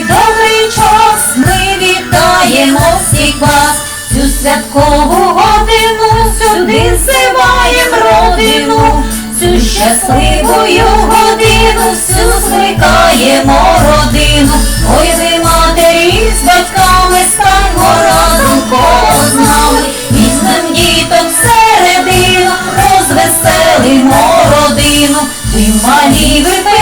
добрий час, ми вітаємо всіх вас, цю святкову годину сюди взиваєм родину, цю щасливою годину всю скликаємо родину. Ой, ви матері з батьками станьмо разом коло з нами, діток середину, розвеселимо родину, ти малі ви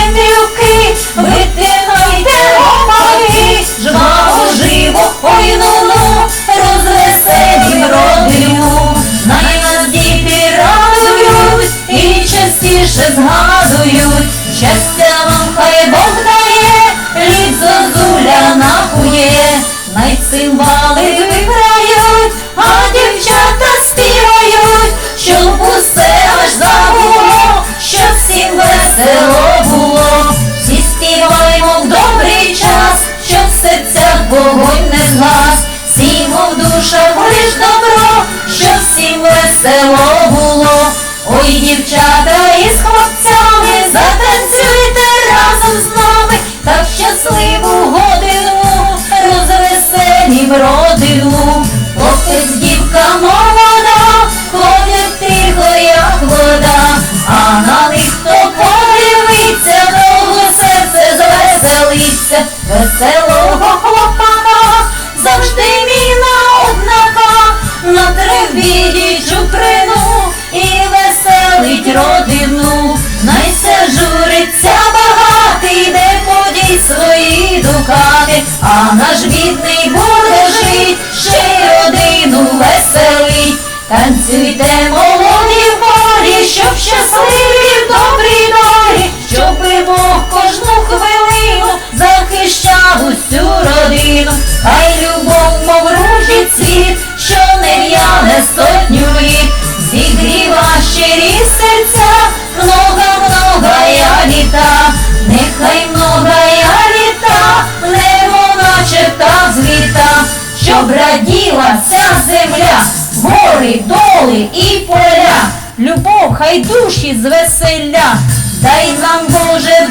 згадують. Щастя вам хай Бог дає, лід зозуля напує, най цимбали виграють, а дівчата співають, щоб усе аж забуло, щоб всім весело було. Всі співаємо в добрий час, щоб в серцях вогонь не згас, всімо в душах лиш добро, щоб всім весело було. Ой, дівчата із розвеселім родину. Хлопець, дівка молода, ходять тихо, як вода, а на них хто подивиться, довго серце звеселиться, веселого свої дукати, а наш бідний буде жить, ще родину веселить. Танцюйте, молоді в полі, щоб щасливі в добрій долі, щоб Бог кожну хвилину захищав усю родину, хай любов, щоб раділа вся земля, гори, доли і поля, любов, хай душі звеселя, дай нам, Боже, в